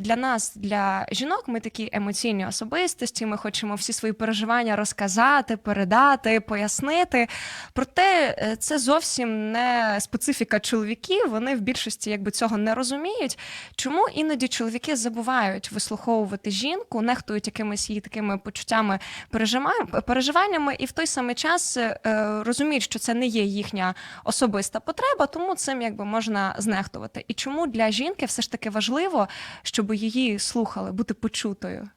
для нас, для жінок, ми такі емоційні особистості. Ми хочемо всі свої переживання розказати, передати, пояснити. Проте е, це зовсім не специфіка чоловіків. Вони в більшості якби цього не розуміють. Чому іноді чоловіки забувають вислуховувати жінку, нехтують якимись її такими почуттями, переживаннями, і в той самий час е, розуміють, що це не є їхня особиста потреба, тому цим якби можна знехтувати. І чому для жінки все ж таки важливо, щоб її слухали, бути почутою?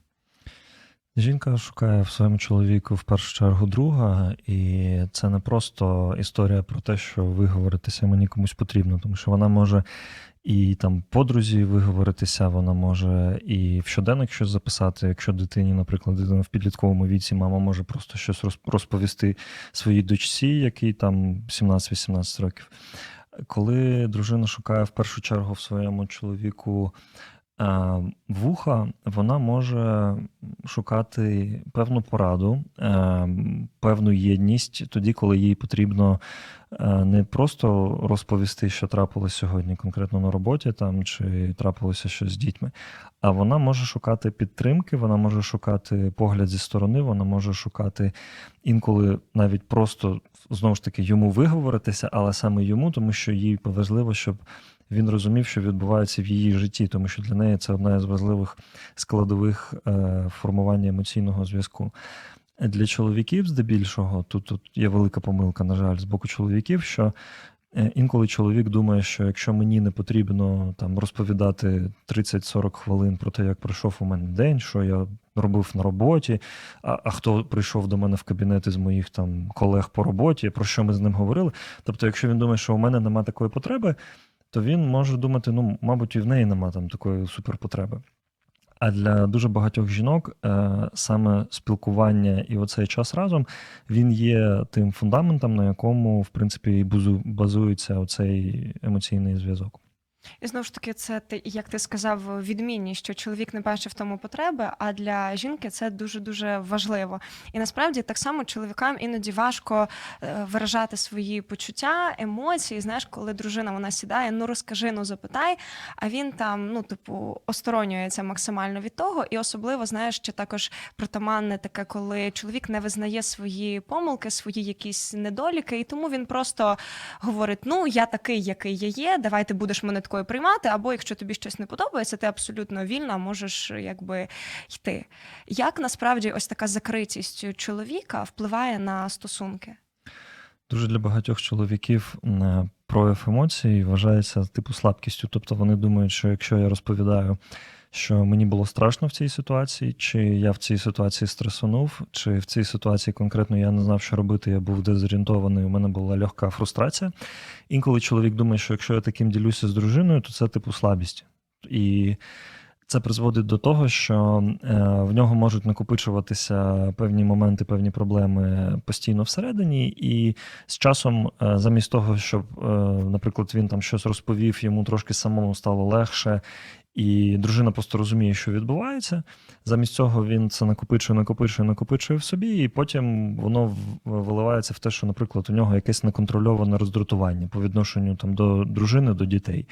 Жінка шукає в своєму чоловіку в першу чергу друга, і це не просто історія про те, що виговоритися мені комусь потрібно, тому що вона може і там подрузі виговоритися, вона може і в щоденник щось записати. Якщо дитині, наприклад, дитина в підлітковому віці, мама може просто щось роз- розповісти своїй дочці, якій там 17-18 років. Коли дружина шукає в першу чергу в своєму чоловіку вуха, вона може шукати певну пораду, е, певну єдність тоді, коли їй потрібно е, не просто розповісти, що трапилось сьогодні конкретно на роботі там чи трапилося щось з дітьми, а вона може шукати підтримки, вона може шукати погляд зі сторони, вона може шукати інколи навіть просто знову ж таки йому виговоритися, але саме йому, тому що їй важливо, щоб він розумів, що відбувається в її житті, тому що для неї це одна із важливих складових е, формування емоційного зв'язку. Для чоловіків, здебільшого, тут, тут є велика помилка, на жаль, з боку чоловіків, що е, інколи чоловік думає, що якщо мені не потрібно там розповідати 30-40 хвилин про те, як пройшов у мене день, що я робив на роботі, а, а хто прийшов до мене в кабінет із моїх там колег по роботі, про що ми з ним говорили. Тобто, якщо він думає, що у мене немає такої потреби, то він може думати, ну, мабуть, і в неї нема там такої суперпотреби. А для дуже багатьох жінок е, саме спілкування і оцей час разом він є тим фундаментом, на якому, в принципі, і базується оцей емоційний зв'язок. І знову ж таки, це ти, як ти сказав, відмінність, що чоловік не бачив в тому потреби, а для жінки це дуже дуже важливо. І насправді так само чоловікам іноді важко е, виражати свої почуття, емоції. Знаєш, коли дружина вона сідає, ну розкажи, ну запитай. А він там, ну типу, осторонюється максимально від того. І особливо знаєш, що також притаманне таке, коли чоловік не визнає свої помилки, свої якісь недоліки, і тому він просто говорить: ну я такий, який я є. Давай ти будеш мене такою приймати. Або якщо тобі щось не подобається, ти абсолютно вільна, можеш якби йти. Як насправді ось така закритість чоловіка впливає на стосунки? Дуже для багатьох чоловіків е, прояв емоцій вважається типу слабкістю. Тобто вони думають, що якщо я розповідаю, що мені було страшно в цій ситуації, чи я в цій ситуації стресонув, чи в цій ситуації конкретно я не знав, що робити, я був дезорієнтований, у мене була легка фрустрація. Інколи чоловік думає, що якщо я таким ділюся з дружиною, то це типу слабість. І це призводить до того, що е, в нього можуть накопичуватися певні моменти, певні проблеми постійно всередині, і з часом, е, замість того, щоб, е, наприклад, він там щось розповів, йому трошки самому стало легше, і дружина просто розуміє, що відбувається. Замість цього він це накопичує, накопичує, накопичує в собі, і потім воно виливається в те, що, наприклад, у нього якесь неконтрольоване роздратування по відношенню там до дружини, до дітей.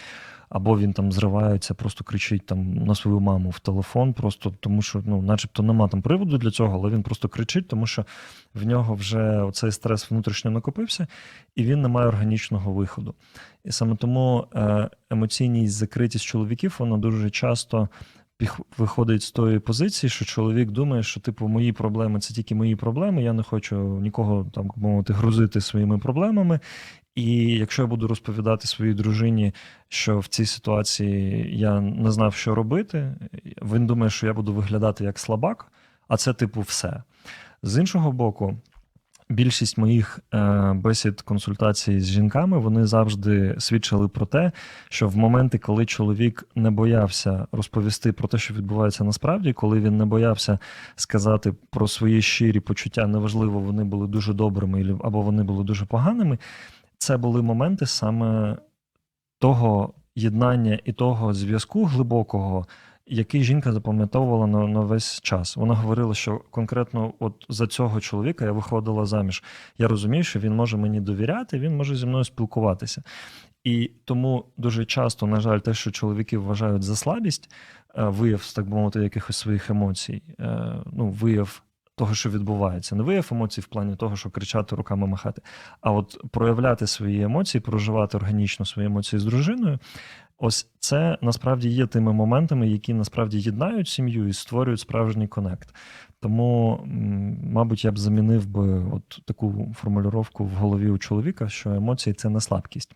Або він там зривається, просто кричить там на свою маму в телефон, просто тому що, ну, начебто, нема там приводу для цього, але він просто кричить, тому що в нього вже оцей стрес внутрішньо накопився, і він не має органічного виходу. І саме тому е, емоційність, закритість чоловіків, вона дуже часто виходить з тої позиції, що чоловік думає, що типу мої проблеми це тільки мої проблеми. Я не хочу нікого там мовити грузити своїми проблемами. І якщо я буду розповідати своїй дружині, що в цій ситуації я не знав, що робити, він думає, що я буду виглядати як слабак, а це типу все. З іншого боку, більшість моїх е, бесід консультацій з жінками вони завжди свідчили про те, що в моменти, коли чоловік не боявся розповісти про те, що відбувається насправді, коли він не боявся сказати про свої щирі почуття, неважливо, вони були дуже добрими або вони були дуже поганими. Це були моменти саме того єднання і того зв'язку глибокого, який жінка запам'ятовувала на, на весь час. Вона говорила, що конкретно от за цього чоловіка я виходила заміж. Я розумію, що він може мені довіряти, він може зі мною спілкуватися. І тому дуже часто, на жаль, те, що чоловіки вважають за слабість, е, вияв, так би мовити, якихось своїх емоцій, е, ну, вияв того, що відбувається. Не вияв емоцій в плані того, що кричати руками махати, а от проявляти свої емоції, проживати органічно свої емоції з дружиною. Ось це насправді є тими моментами, які насправді єднають сім'ю і створюють справжній конект. Тому, мабуть, я б замінив би от таку формулювання в голові у чоловіка, що емоції це не слабкість.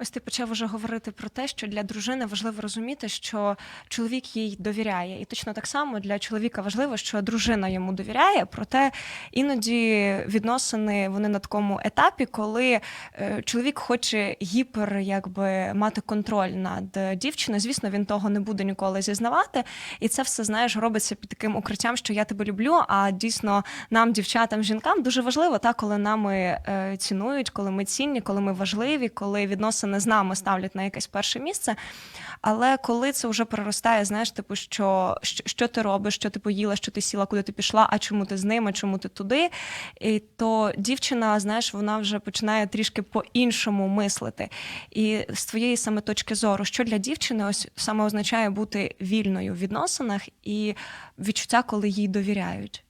Ось ти почав уже говорити про те, що для дружини важливо розуміти, що чоловік їй довіряє, і точно так само для чоловіка важливо, що дружина йому довіряє. Проте іноді відносини вони на такому етапі, коли е, чоловік хоче гіпер, якби мати контроль над дівчиною. Звісно, він того не буде ніколи зізнавати, і це все знаєш робиться під таким укриттям, що я тебе люблю. А дійсно нам, дівчатам, жінкам, дуже важливо, та коли нами е, цінують, коли ми цінні, коли ми важливі, коли відносини з нами ставлять на якесь перше місце. Але коли це вже переростає, знаєш, типу, що, що, що ти робиш, що ти поїла, що ти сіла, куди ти пішла, а чому ти з ними, чому ти туди, і то дівчина, знаєш, вона вже починає трішки по-іншому мислити. І з твоєї саме точки зору, що для дівчини ось саме означає бути вільною в відносинах і відчуття, коли їй довіряють.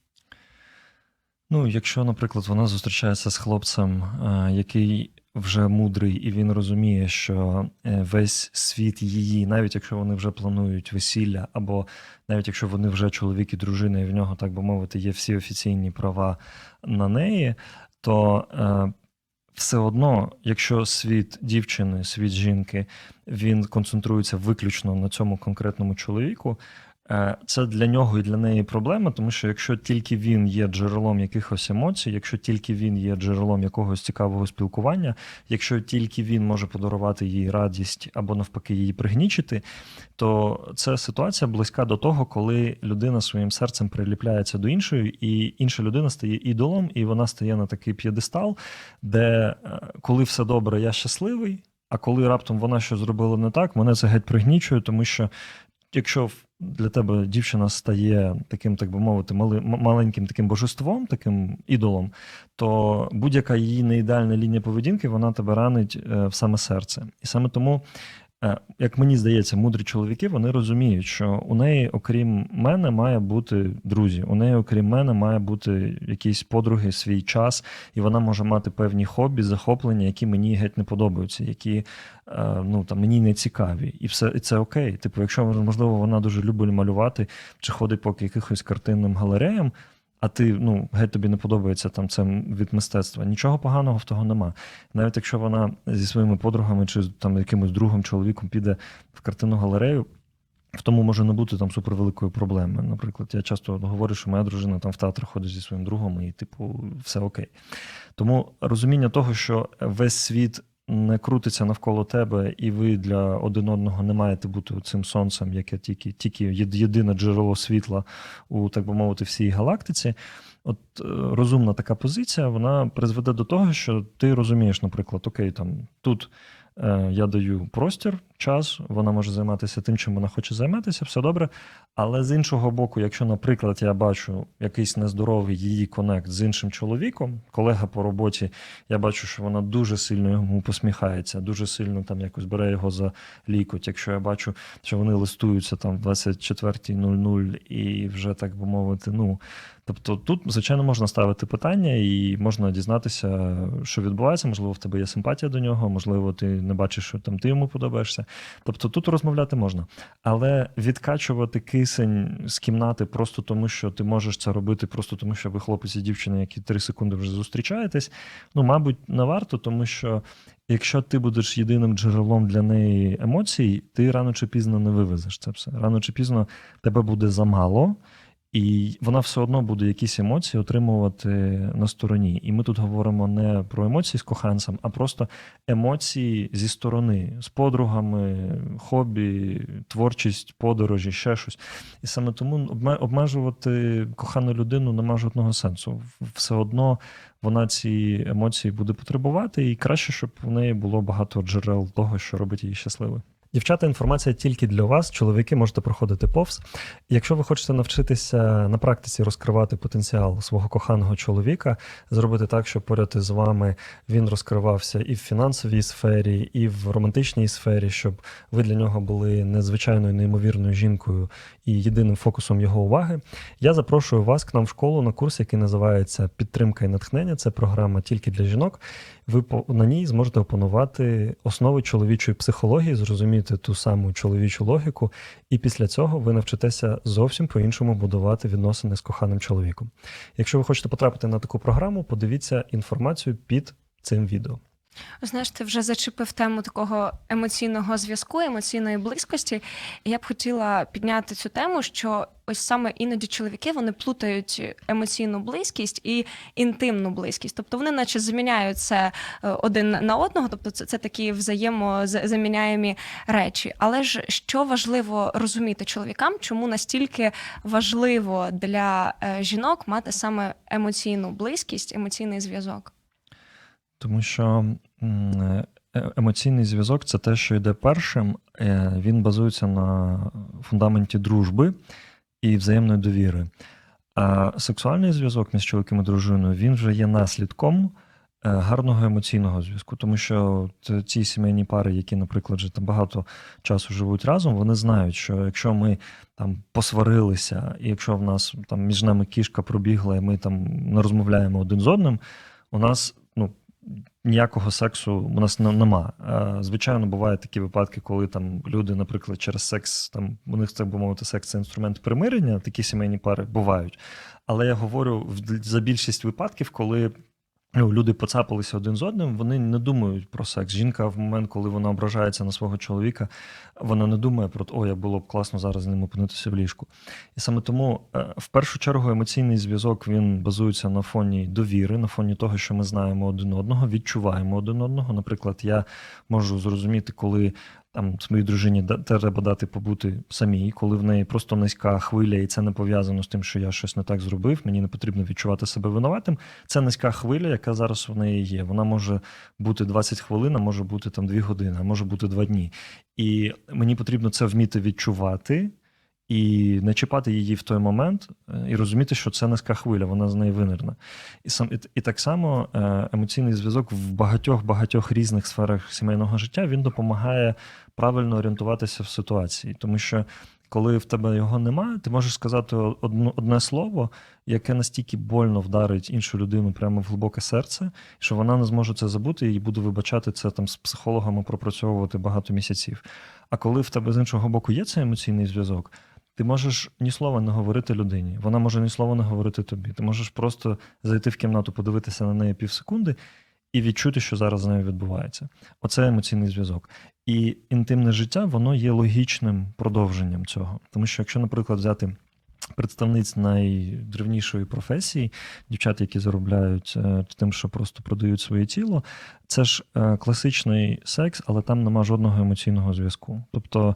Ну, якщо, наприклад, вона зустрічається з хлопцем, е, який вже мудрий, і він розуміє, що е, весь світ її, навіть якщо вони вже планують весілля, або навіть якщо вони вже чоловік і дружина, і в нього, так би мовити, є всі офіційні права на неї, то е, все одно, якщо світ дівчини, світ жінки, він концентрується виключно на цьому конкретному чоловіку. Е, Це для нього і для неї проблема, тому що якщо тільки він є джерелом якихось емоцій, якщо тільки він є джерелом якогось цікавого спілкування, якщо тільки він може подарувати їй радість або навпаки її пригнічити, то це ситуація близька до того, коли людина своїм серцем приліпляється до іншої, і інша людина стає ідолом, і вона стає на такий п'єдестал, де е, коли все добре, я щасливий. А коли раптом вона щось зробила не так, мене це геть пригнічує, тому що якщо для тебе дівчина стає таким, так би мовити, маленьким таким божеством, таким ідолом, то будь-яка її неідеальна лінія поведінки вона тебе ранить е, в саме серце. І саме тому, як мені здається, мудрі чоловіки вони розуміють, що у неї, окрім мене, має бути друзі. У неї, окрім мене, має бути якісь подруги, свій час, і вона може мати певні хобі, захоплення, які мені геть не подобаються, які е, ну там мені не цікаві, і все і це окей. Типу, якщо можливо вона дуже любить малювати чи ходить по якихось картинним галереям. А ти ну геть тобі не подобається там це від мистецтва. Нічого поганого в того нема. Навіть якщо вона зі своїми подругами чи там якимось другим чоловіком піде в картинну галерею, в тому може не бути там супервеликої проблеми. Наприклад, я часто говорю, що моя дружина там в театр ходить зі своїм другом, і, типу, все окей. Тому розуміння того, що весь світ не крутиться навколо тебе, і ви для один одного не маєте бути цим сонцем, яке тільки, тільки єдине джерело світла у, так би мовити, всій галактиці. От е, розумна така позиція, вона призведе до того, що ти розумієш, наприклад, окей, там тут е, я даю простір, час, вона може займатися тим, чим вона хоче займатися, все добре. Але з іншого боку, якщо, наприклад, я бачу якийсь нездоровий її конект з іншим чоловіком, колега по роботі, я бачу, що вона дуже сильно йому посміхається, дуже сильно там якось бере його за лікоть. Якщо я бачу, що вони листуються там в 24.00 і вже так би мовити, ну. Тобто тут, звичайно, можна ставити питання і можна дізнатися, що відбувається. Можливо, в тебе є симпатія до нього, можливо, ти не бачиш, що там ти йому подобаєшся. Тобто тут розмовляти можна. Але відкачувати кисень з кімнати просто тому, що ти можеш це робити, просто тому, що ви хлопець і дівчина, які три секунди вже зустрічаєтесь, ну, мабуть, не варто, тому що. Якщо ти будеш єдиним джерелом для неї емоцій, ти рано чи пізно не вивезеш це все. Рано чи пізно тебе буде замало, і вона все одно буде якісь емоції отримувати на стороні. І ми тут говоримо не про емоції з коханцем, а просто емоції зі сторони, з подругами, хобі, творчість, подорожі, ще щось. І саме тому обме- обмежувати кохану людину нема жодного сенсу. Все одно вона ці емоції буде потребувати, і краще, щоб в неї було багато джерел того, що робить її щасливою. Дівчата, інформація тільки для вас. Чоловіки можете проходити повз. Якщо ви хочете навчитися на практиці розкривати потенціал свого коханого чоловіка, зробити так, щоб поряд із вами він розкривався і в фінансовій сфері, і в романтичній сфері, щоб ви для нього були незвичайною неймовірною жінкою і єдиним фокусом його уваги. Я запрошую вас к нам в школу на курс, який називається Підтримка і натхнення. Це програма тільки для жінок. Ви на ній зможете опанувати основи чоловічої психології, зрозуміти ту саму чоловічу логіку, і після цього ви навчитеся зовсім по-іншому будувати відносини з коханим чоловіком. Якщо ви хочете потрапити на таку програму, подивіться інформацію під цим відео. Знаєш, ти вже зачепив тему такого емоційного зв'язку, емоційної близькості. І я б хотіла підняти цю тему, що ось саме іноді чоловіки вони плутають емоційну близькість і інтимну близькість. Тобто вони, наче, заміняють це е, один на одного, тобто це, це такі взаємозаміняємі речі. Але ж що важливо розуміти чоловікам, чому настільки важливо для е, жінок мати саме емоційну близькість, емоційний зв'язок? Тому що емоційний зв'язок це те, що йде першим. Е, Він базується на фундаменті дружби і взаємної довіри. А сексуальний зв'язок між чоловіком і дружиною він вже є наслідком е, гарного емоційного зв'язку. Тому що ці сімейні пари, які, наприклад, вже там багато часу живуть разом, вони знають, що якщо ми там посварилися, і якщо в нас там між нами кішка пробігла, і ми там не розмовляємо один з одним, у нас ніякого сексу у нас не- нема. Е, Звичайно, бувають такі випадки, коли там люди, наприклад, через секс, там у них так би мовити, секс це інструмент примирення, такі сімейні пари бувають. Але я говорю за більшість випадків, коли. Ну, люди поцапалися один з одним, вони не думають про секс. Жінка в момент, коли вона ображається на свого чоловіка, вона не думає про те, о, як було б класно зараз з ним опинитися в ліжку. І саме тому, е, в першу чергу, емоційний зв'язок він базується на фоні довіри, на фоні того, що ми знаємо один одного, відчуваємо один одного. Наприклад, я можу зрозуміти, коли там своїй дружині треба дати побути самій, коли в неї просто низька хвиля, і це не пов'язано з тим, що я щось не так зробив. Мені не потрібно відчувати себе винуватим. Це низька хвиля, яка зараз в неї є. Вона може бути 20 хвилин, а може бути там 2 години, а може бути 2 дні. І мені потрібно це вміти відчувати і не чіпати її в той момент, е, і розуміти, що це низька хвиля, вона з неї винирна. І сам і, і так само е, емоційний зв'язок в багатьох багатьох різних сферах сімейного життя він допомагає правильно орієнтуватися в ситуації, тому що. Коли в тебе його немає, ти можеш сказати одну, одне слово, яке настільки больно вдарить іншу людину прямо в глибоке серце, що вона не зможе це забути і буде вибачати це там з психологами пропрацьовувати багато місяців. А коли в тебе з іншого боку є цей емоційний зв'язок, ти можеш ні слова не говорити людині, вона може ні слова не говорити тобі. Ти можеш просто зайти в кімнату, подивитися на неї півсекунди і відчути, що зараз з нею відбувається. Оце емоційний зв'язок. І інтимне життя воно є логічним продовженням цього. Тому що, якщо, наприклад, взяти представниць найдревнішої професії, дівчат, які заробляють е, тим, що просто продають своє тіло, це ж е, класичний секс, але там нема жодного емоційного зв'язку. Тобто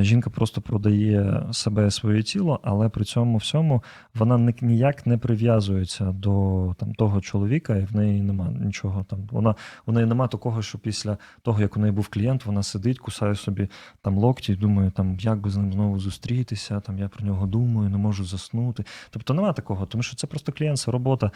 жінка просто продає себе своє тіло, але при цьому всьому вона ні- ніяк не прив'язується до там того чоловіка, і в неї нема нічого там. Вона у неї нема такого, що після того, як у неї був клієнт, вона сидить, кусає собі там локті і думає, там як би з ним знову зустрітися, там я про нього думаю, не можу заснути. Тобто нема такого, тому що це просто клієнт, це робота.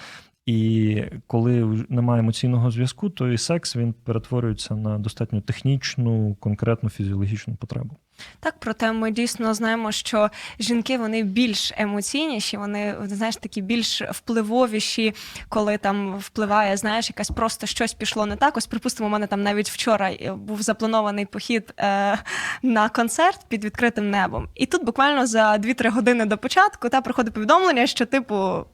І коли немає емоційного зв'язку, то і секс він перетворюється на достатньо технічну, конкретну фізіологічну потребу. Так, проте ми дійсно знаємо, що жінки вони більш емоційніші, вони знаєш такі більш впливовіші, коли там впливає, знаєш, якась просто щось пішло не так. Ось припустимо, у мене там навіть вчора е, був запланований похід е, на концерт під відкритим небом. І тут буквально за 2-3 години до початку та приходить повідомлення, що типу.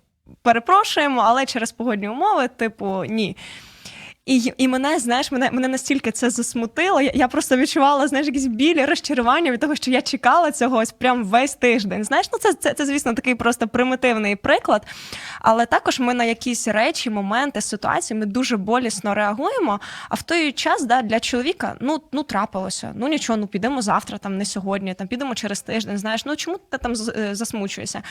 Перепрошуємо, але через погодні умови, типу, ні. І, і мене, знаєш, мене, мене настільки це засмутило. Я, я просто відчувала, знаєш, якісь білі розчарування від того, що я чекала цього ось прям весь тиждень. Знаєш, ну це, це, це, звісно, такий просто примітивний приклад. Але також ми на якісь речі, моменти, ситуації ми дуже болісно реагуємо. А в той час да, для чоловіка ну, ну трапилося. Ну нічого, ну підемо завтра, там не сьогодні, там підемо через тиждень. Знаєш, ну чому ти там е, засмучуєшся?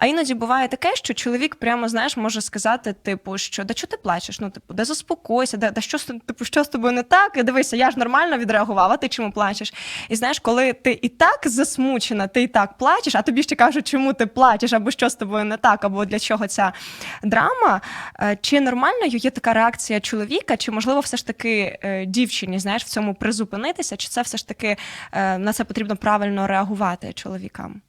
А іноді буває таке, що чоловік прямо знаєш може сказати, типу, що да чого ти плачеш? Ну, типу, де заспокойся, дивися, да, да що типу, що з тобою не так? Дивися, я ж нормально відреагувала, ти чому плачеш? І знаєш, коли ти і так засмучена, ти і так плачеш, а тобі ще кажуть, чому ти плачеш, або що з тобою не так, або для чого ця драма. е, Чи нормальною є така реакція чоловіка, чи можливо все ж таки е, дівчині, знаєш, в цьому призупинитися, чи це все ж таки е, на це потрібно правильно реагувати чоловікам?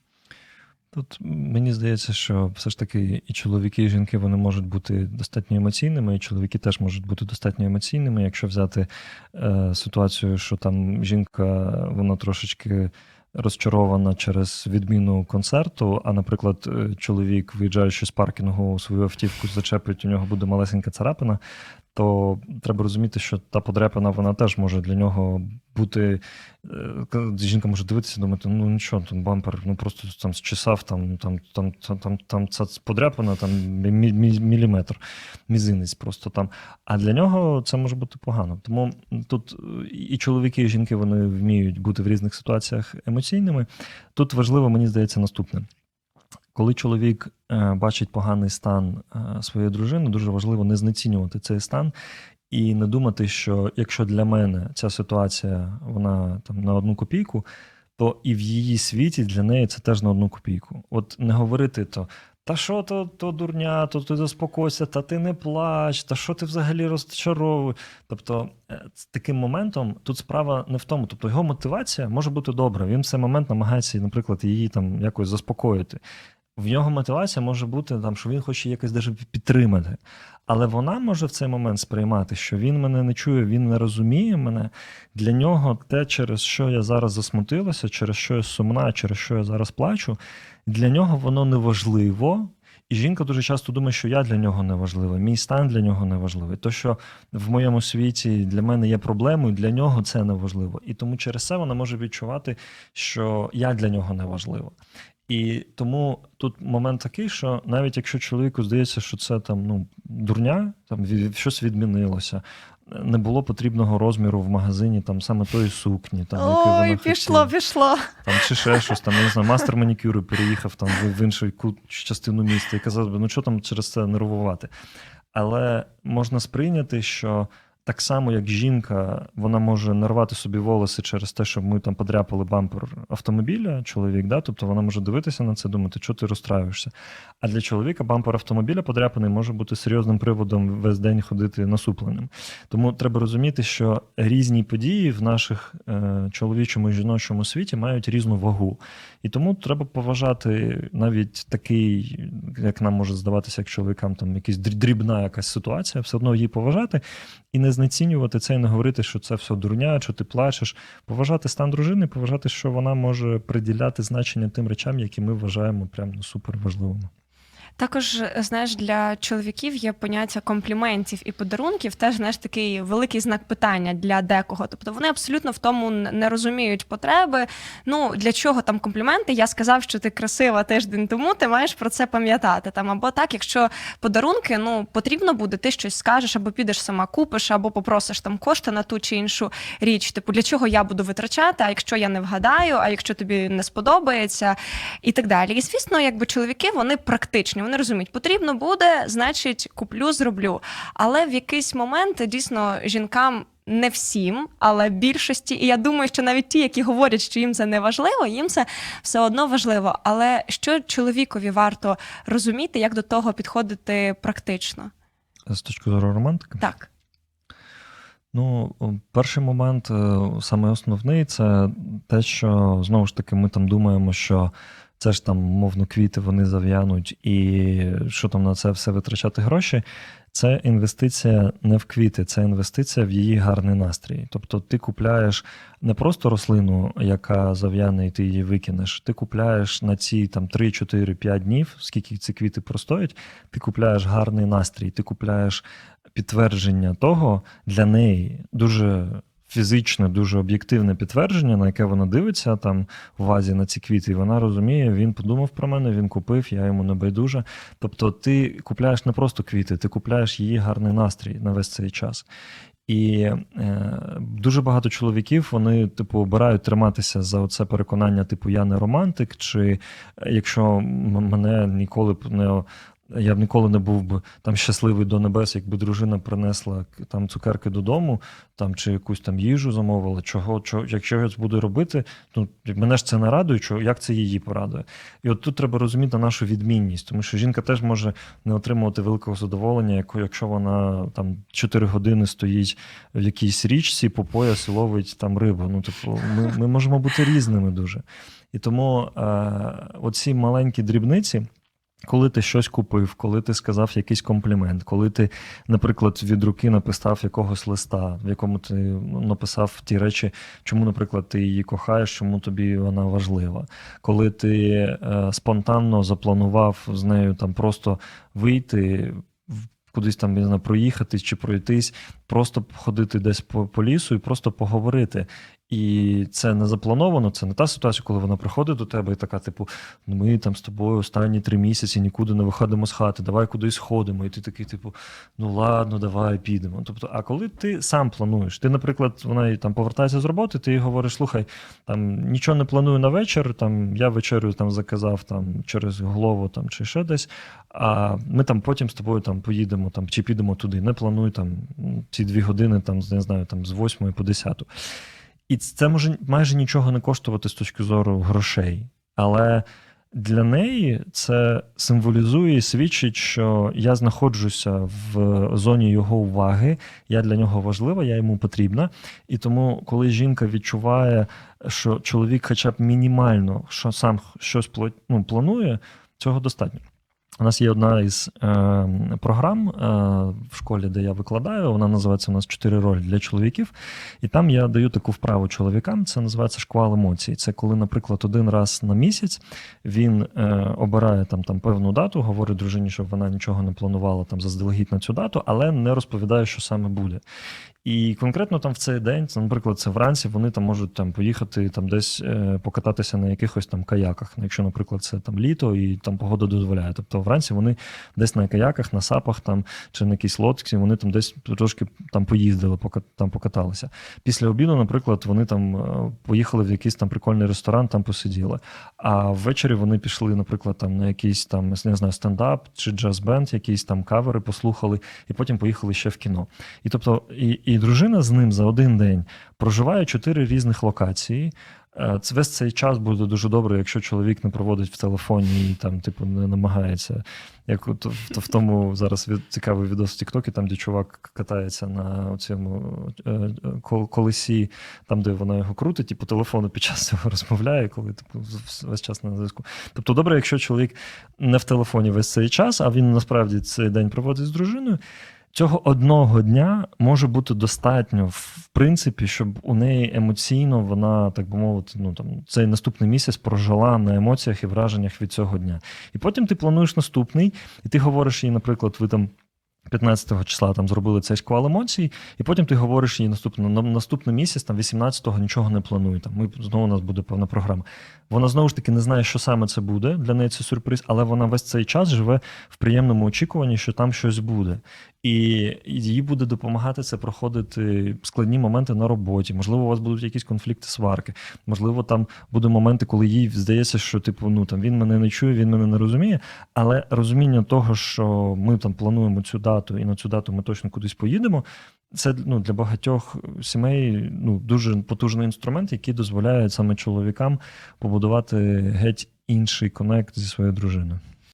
Тут мені здається, що все ж таки і чоловіки, і жінки вони можуть бути достатньо емоційними, і чоловіки теж можуть бути достатньо емоційними. Якщо взяти е, ситуацію, що там жінка вона трошечки розчарована через відміну концерту, а, наприклад, е, чоловік, виїжджаючи з паркінгу свою автівку, зачепить, у нього буде малесенька царапина, то треба розуміти, що та подряпина вона теж може для нього бути. е, Жінка може дивитися думати, ну нічого, там бампер, ну просто там зчесав, там, там, там, там, там, ця подряпина, там мі- мі- міліметр, мізинець просто там. А для нього це може бути погано. Тому тут е, і чоловіки, і жінки вони вміють бути в різних ситуаціях емоційними. Тут важливо, мені здається, наступне. Коли чоловік е, бачить поганий стан е, своєї дружини, дуже важливо не знецінювати цей стан і не думати, що якщо для мене ця ситуація вона там на одну копійку, то і в її світі для неї це теж на одну копійку. От не говорити то. Та що то, то дурня, то ти заспокойся, та ти не плач, та що ти взагалі розчаровуєш. Тобто, е, з таким моментом тут справа не в тому. Тобто його мотивація може бути добра. Він в цей момент намагається, наприклад, її там якось заспокоїти. В нього мотивація може бути там, що він хоче якось даже підтримати. Але вона може в цей момент сприймати, що він мене не чує, він не розуміє мене. Для нього те, через що я зараз засмутилася, через що я сумна, через що я зараз плачу, для нього воно неважливо. І жінка дуже часто думає, що я для нього не важлива, мій стан для нього не важливий. То, що в моєму світі для мене є проблемою, для нього це не важливо. І тому через це вона може відчувати, що я для нього не важлива. І тому тут момент такий, що навіть якщо чоловіку здається, що це там ну дурня, там щось відмінилося, не було потрібного розміру в магазині, там саме тої сукні, там який вона Ой, пішло, хотіла пішло. там чи ще щось, там, я не знаю, мастер манікюру переїхав там в, в інший кут частину міста і казав би, ну що там через це нервувати. Але можна сприйняти, що так само, як жінка, вона може нарвати собі волоси через те, що ми там подряпали бампер автомобіля, чоловік, да? тобто вона може дивитися на це, думати, що ти розстраюєшся. А для чоловіка бампер автомобіля подряпаний може бути серйозним приводом весь день ходити насупленим. Тому треба розуміти, що різні події в наших е, чоловічому і жіночому світі мають різну вагу. І тому треба поважати навіть такий, як нам може здаватися, як чоловікам, там якась дрі- дрібна якась ситуація, все одно її поважати і не знецінювати це, і не говорити, що це все дурня, що ти плачеш. Поважати стан дружини, поважати, що вона може приділяти значення тим речам, які ми вважаємо прям ну, супер важливими. Також, знаєш, для чоловіків є поняття компліментів і подарунків, теж знаєш такий великий знак питання для декого. Тобто вони абсолютно в тому не розуміють потреби. Ну для чого там компліменти? Я сказав, що ти красива тиждень тому, ти маєш про це пам'ятати. Там або так, якщо подарунки, ну потрібно буде, ти щось скажеш, або підеш сама купиш, або попросиш там кошти на ту чи іншу річ. Типу, для чого я буду витрачати? А якщо я не вгадаю, а якщо тобі не сподобається, і так далі. І звісно, якби чоловіки вони практичні, вони розуміють, потрібно буде, значить, куплю, зроблю. Але в якийсь момент дійсно жінкам. Не всім, але більшості, і я думаю, що навіть ті, які говорять, що їм це не важливо, їм це все одно важливо. Але що чоловікові варто розуміти, як до того підходити практично? З точки зору романтики. Так, Ну, перший момент, е, саме основний, це те, що знову ж таки ми там думаємо, що це ж там, мовно, квіти вони зав'януть, і що там на це все витрачати гроші. Це інвестиція не в квіти, це інвестиція в її гарний настрій. Тобто ти купляєш не просто рослину, яка зав'яне, і ти її викинеш. Ти купляєш на ці там 3, 4, 5 днів, скільки ці квіти простоять, ти купляєш гарний настрій, ти купляєш підтвердження того для неї дуже фізичне, дуже об'єктивне підтвердження, на яке вона дивиться там в вазі на ці квіти, і вона розуміє, він подумав про мене, він купив, я йому не байдужа. Тобто, ти купляєш не просто квіти, ти купляєш її гарний настрій на весь цей час. І е, дуже багато чоловіків вони, типу, обирають триматися за оце переконання, типу, я не романтик, чи якщо мене ніколи б не Я б ніколи не був би там щасливий до небес, якби дружина принесла там цукерки додому, там чи якусь там їжу замовила. Чого, чого якщо я це буду робити, ну мене ж це не радує, чого як це її порадує. І от тут треба розуміти нашу відмінність, тому що жінка теж може не отримувати великого задоволення, як- якщо вона там 4 години стоїть в якійсь річці по пояс і ловить там рибу. Ну, типу, ми, ми можемо бути різними дуже. І тому е, оці маленькі дрібниці. Коли ти щось купив, коли ти сказав якийсь комплімент, коли ти, наприклад, від руки написав якогось листа, в якому ти ну, написав ті речі, чому, наприклад, ти її кохаєш, чому тобі вона важлива, коли ти е, спонтанно запланував з нею там просто вийти, кудись там не знаю, проїхатись чи пройтись, просто ходити десь по, по лісу і просто поговорити. І це не заплановано, це не та ситуація, коли вона приходить до тебе і така, типу, «Ну, ми там з тобою останні три місяці нікуди не виходимо з хати, давай кудись ходимо. І ти такий, типу, ну ладно, давай підемо. Тобто, а коли ти сам плануєш, ти, наприклад, вона там повертається з роботи, ти їй говориш, слухай, там нічого не планую на вечір, там я вечерю там заказав там через голову там чи ще десь. А ми там потім з тобою там поїдемо там чи підемо туди. Не плануй там ці дві години, там не знаю, там з 8 по 10. І це може майже нічого не коштувати з точки зору грошей. Але для неї це символізує і свідчить, що я знаходжуся в зоні його уваги, я для нього важлива, я йому потрібна. І тому, коли жінка відчуває, що чоловік, хоча б мінімально, що сам щось ну, планує, цього достатньо. У нас є одна із е, програм е, в школі, де я викладаю. Вона називається у нас чотири ролі для чоловіків. І там я даю таку вправу чоловікам. Це називається шквал емоцій. Це коли, наприклад, один раз на місяць він е, обирає там, там певну дату, говорить дружині, щоб вона нічого не планувала там заздалегідь на цю дату, але не розповідає, що саме буде. І конкретно там в цей день, наприклад, це вранці, вони там можуть там поїхати там десь е, покататися на якихось там каяках. Якщо, наприклад, це там літо і там погода дозволяє. Тобто вранці вони десь на каяках, на сапах там чи на якійсь лодці, вони там десь трошки там поїздили, пока там покаталися. Після обіду, наприклад, вони там е, поїхали в якийсь там прикольний ресторан, там посиділи. А ввечері вони пішли, наприклад, там на якийсь там не знаю, стендап чи джаз-бенд, якісь там кавери послухали, і потім поїхали ще в кіно. І тобто, і, і дружина з ним за один день проживає чотири різних локації. Е, весь цей час буде дуже добре, якщо чоловік не проводить в телефоні і там, типу, не намагається. Як от в, в тому зараз від, цікавий відос Тіктокі, там, де чувак катається на цьому е, е, колесі, там, де вона його крутить, і по телефону під час цього розмовляє, коли типу, весь час на зв'язку. Тобто, добре, якщо чоловік не в телефоні весь цей час, а він насправді цей день проводить з дружиною. Цього одного дня може бути достатньо, в принципі, щоб у неї емоційно вона, так би мовити, ну там цей наступний місяць прожила на емоціях і враженнях від цього дня. І потім ти плануєш наступний, і ти говориш їй, наприклад, ви там. 15 числа там зробили цей шквал емоцій, і потім ти говориш їй наступно, на наступний місяць, там 18-го нічого не планує. Там ми знову у нас буде певна програма. Вона знову ж таки не знає, що саме це буде. Для неї це сюрприз, але вона весь цей час живе в приємному очікуванні, що там щось буде. І їй буде допомагати це проходити складні моменти на роботі. Можливо, у вас будуть якісь конфлікти, сварки. Можливо, там будуть моменти, коли їй здається, що типу, ну там він мене не чує, він мене не розуміє. Але розуміння того, що ми там плануємо цю дату, і на цю дату ми точно кудись поїдемо. Це ну, для багатьох сімей ну, дуже потужний інструмент, який дозволяє саме чоловікам побудувати геть інший конект зі своєю дружиною.